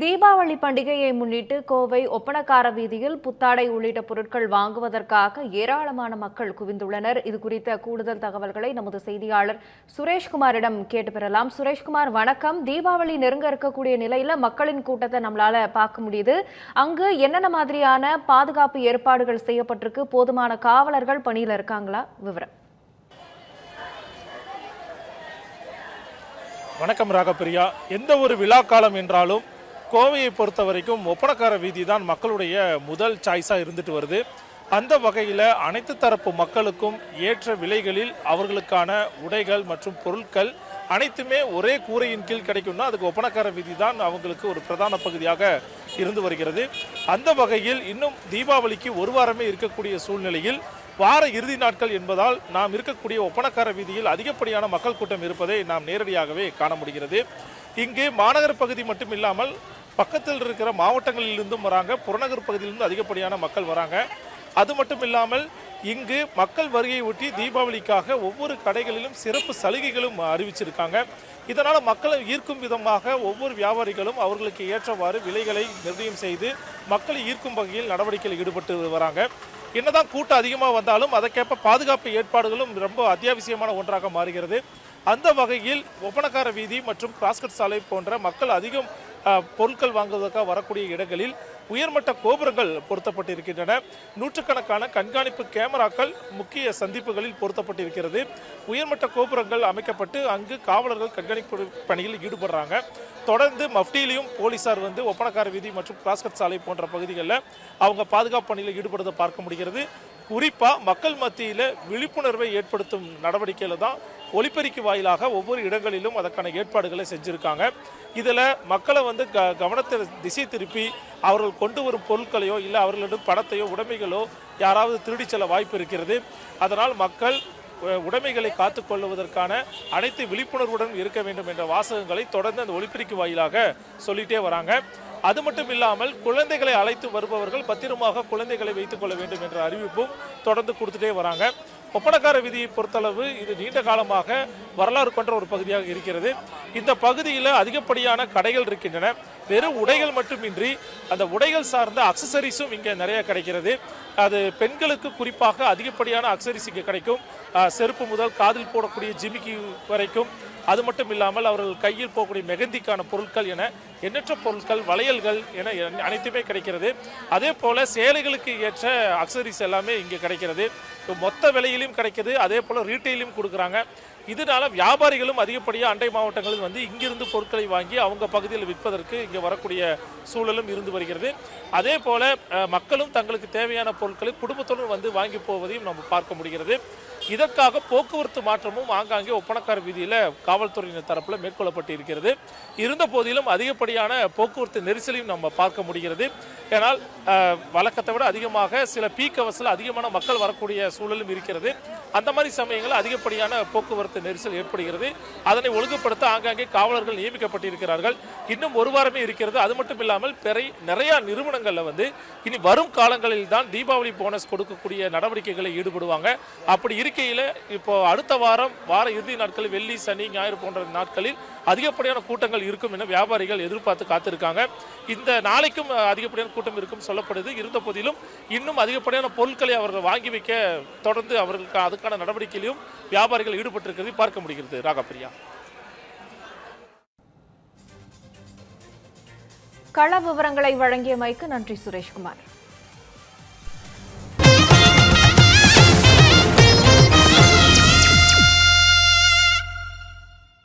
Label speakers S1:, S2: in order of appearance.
S1: தீபாவளி பண்டிகையை முன்னிட்டு கோவை ஒப்பனக்கார வீதியில் புத்தாடை உள்ளிட்ட பொருட்கள் வாங்குவதற்காக ஏராளமான மக்கள் குவிந்துள்ளனர். இது குறித்த கூடுதல் தகவல்களை நமது செய்தியாளர் சுரேஷ்குமாரிடம் கேட்டு பெறலாம். சுரேஷ்குமார் வணக்கம். தீபாவளி நெருங்க இருக்கக்கூடிய நிலையில மக்களின் கூட்டத்தை நம்மளால பார்க்க முடியுது. அங்கு என்னென்ன மாதிரியான பாதுகாப்பு ஏற்பாடுகள் செய்யப்பட்டிருக்கு? போதுமான காவலர்கள் பணியில் இருக்காங்களா? விவரம்.
S2: வணக்கம் ராகப்பிரியா. எந்த ஒரு விழா காலம் என்றாலும் கோவையை பொறுத்த வரைக்கும் ஒப்பனக்கார வீதி தான் மக்களுடைய முதல் சாய்ஸாக இருந்துட்டு வருது. அந்த வகையில் அனைத்து தரப்பு மக்களுக்கும் ஏற்ற விலைகளில் அவர்களுக்கான உடைகள் மற்றும் பொருட்கள் அனைத்துமே ஒரே கூரையின் கீழ் கிடைக்கும்னா அதுக்கு ஒப்பனக்கார வீதி தான் அவங்களுக்கு ஒரு பிரதான பகுதியாக இருந்து வருகிறது. அந்த வகையில் இன்னும் தீபாவளிக்கு ஒரு வாரமே இருக்கக்கூடிய சூழ்நிலையில் வார இறுதி நாட்கள் என்பதால் நாம் இருக்கக்கூடிய ஒப்பனக்கார வீதியில் அதிகப்படியான மக்கள் கூட்டம் இருப்பதை நாம் நேரடியாகவே காண முடிகிறது. இங்கு மாநகர பகுதி மட்டும் இல்லாமல் பக்கத்தில் இருக்கிற மாவட்டங்களிலிருந்தும் வராங்க. புறநகர் பகுதியிலிருந்து அதிகப்படியான மக்கள் வராங்க. அது மட்டும் இல்லாமல் இங்கு மக்கள் வருகையை ஒட்டி தீபாவளிக்காக ஒவ்வொரு கடைகளிலும் சிறப்பு சலுகைகளும் அறிவிச்சிருக்காங்க. இதனால் மக்களை ஈர்க்கும் விதமாக ஒவ்வொரு வியாபாரிகளும் அவர்களுக்கு ஏற்றவாறு விலைகளை நிர்ணயம் செய்து மக்களை ஈர்க்கும் வகையில் நடவடிக்கையில் ஈடுபட்டு வராங்க. என்னதான் கூட்டம் அதிகமாக வந்தாலும் அதற்கேற்ப பாதுகாப்பு ஏற்பாடுகளும் ரொம்ப அத்தியாவசியமான ஒன்றாக மாறுகிறது. அந்த வகையில் ஒப்பனக்கார வீதி மற்றும் கிராஸ்கட் சாலை போன்ற மக்கள் அதிகம் பொருட்கள் வாங்குவதற்காக வரக்கூடிய இடங்களில் உயர்மட்ட கோபுரங்கள் பொருத்தப்பட்டிருக்கின்றன. நூற்றுக்கணக்கான கண்காணிப்பு கேமராக்கள் முக்கிய சந்திப்புகளில் பொருத்தப்பட்டிருக்கிறது. உயர்மட்ட கோபுரங்கள் அமைக்கப்பட்டு அங்கு காவலர்கள் கண்காணிப்பு பணியில் ஈடுபடுறாங்க. தொடர்ந்து மஃப்டியிலையும் போலீசார் வந்து ஒப்பனக்கார வீதி மற்றும் கிராஸ்கட் சாலை போன்ற பகுதிகளில் அவங்க பாதுகாப்பு பணியில் ஈடுபடுவதை பார்க்க முடிகிறது. குறிப்பாக மக்கள் மத்தியில் விழிப்புணர்வை ஏற்படுத்தும் நடவடிக்கையில் தான் ஒலிபெருக்கி வாயிலாக ஒவ்வொரு இடங்களிலும் அதற்கான ஏற்பாடுகளை செஞ்சுருக்காங்க. இதில் மக்களை வந்து க கவனத்தை திசை திருப்பி அவர்கள் கொண்டு வரும் பொருட்களையோ இல்லை அவர்களிடம் பணத்தையோ உடைமைகளோ யாராவது திருடி செல்ல வாய்ப்பு இருக்கிறது. அதனால் மக்கள் உடைமைகளை காத்து கொள்வதற்கான அனைத்து விழிப்புணர்வுடன் இருக்க வேண்டும் என்ற வாசகங்களை தொடர்ந்து அந்த ஒலிபெருக்கி வாயிலாக சொல்லிகிட்டே வராங்க. அது மட்டும் இல்லாமல் குழந்தைகளை அழைத்து வருபவர்கள் பத்திரமாக குழந்தைகளை வைத்துக் கொள்ள வேண்டும் என்ற அறிவிப்பும் தொடர்ந்து கொடுத்துட்டே வராங்க. ஒப்பனக்கார விதியை பொறுத்தளவு இது நீண்ட காலமாக வரலாறு கொண்ட ஒரு பகுதியாக இருக்கிறது. இந்த பகுதியில் அதிகப்படியான கடைகள் இருக்கின்றன. வெறும் உடைகள் மட்டுமின்றி அந்த உடைகள் சார்ந்த அக்சசரிஸும் இங்கே நிறைய கிடைக்கிறது. அது பெண்களுக்கு குறிப்பாக அதிகப்படியான அக்சரிஸ் இங்கே கிடைக்கும். செருப்பு முதல் காதில் போடக்கூடிய ஜிமிக்கி வரைக்கும். அது மட்டும் இல்லாமல் அவர்கள் கையில் போகக்கூடிய மெகந்திக்கான பொருட்கள் என எண்ணற்ற பொருட்கள் வளையல்கள் என அனைத்துமே கிடைக்கிறது. அதே போல் சேலைகளுக்கு ஏற்ற அக்சரிஸ் எல்லாமே இங்கே கிடைக்கிறது. மொத்த விலையிலும் கிடைக்கிறது அதே போல் ரீட்டைலையும் கொடுக்குறாங்க. இதனால வியாபாரிகளும் அதிகப்படியாக அண்டை மாவட்டங்களில் வந்து இங்கிருந்து பொருட்களை வாங்கி அவங்க பகுதியில் விற்பதற்கு இங்கே வரக்கூடிய சூழலும் இருந்து வருகிறது. அதே போல மக்களும் தங்களுக்கு தேவையான பொருட்களை குடும்பத்துடன் வந்து வாங்கி போவதையும் நம்ம பார்க்க முடிகிறது. இதற்காக போக்குவரத்து மாற்றமும் ஆங்காங்கே ஒப்பனக்கார வீதியில் காவல்துறையினர் தரப்பில் மேற்கொள்ளப்பட்டு இருக்கிறது. இருந்த போதிலும் அதிகப்படியான போக்குவரத்து நெரிசலையும் நம்ம பார்க்க முடிகிறது. ஏனால் வழக்கத்தை விட அதிகமாக சில பீக் அவர்ஸில் அதிகமான மக்கள் வரக்கூடிய சூழலும் இருக்கிறது. அந்த மாதிரி சமயங்களில் அதிகப்படியான போக்குவரத்து நெரிசல் ஏற்படுகிறது. அதனை ஒழுங்குபடுத்த ஆங்காங்கே காவலர்கள் நியமிக்கப்பட்டிருக்கிறார்கள். இன்னும் ஒரு வாரமே இருக்கிறது. அது மட்டும் இல்லாமல் பெரிய நிறைய நிறுவனங்களில் வந்து இனி வரும் காலங்களில் தான் தீபாவளி போனஸ் கொடுக்கக்கூடிய நடவடிக்கைகளை ஈடுபடுவாங்க. அப்படி இரு எண்ணிக்கையில் இப்போ அடுத்த வாரம் வார இறுதி நாட்கள் வெள்ளி சனி ஞாயிறு போன்ற நாட்களில் அதிகப்படியான கூட்டங்கள் இருக்கும் என வியாபாரிகள் எதிர்பார்த்து காத்திருக்காங்க. இந்த நாளைக்கும் அதிகப்படியான கூட்டம் இருக்கும் சொல்லப்படுது. இருந்த போதிலும் இன்னும் அதிகப்படியான பொருட்களை அவர்கள் வாங்கி வைக்க தொடர்ந்து அவர்களுக்கு அதுக்கான நடவடிக்கையிலும் வியாபாரிகள் ஈடுபட்டிருக்கிறது பார்க்க முடிகிறது. ராகப்பிரியா.
S1: கள விவரங்களை வழங்கியமைக்கு நன்றி சுரேஷ்குமார்.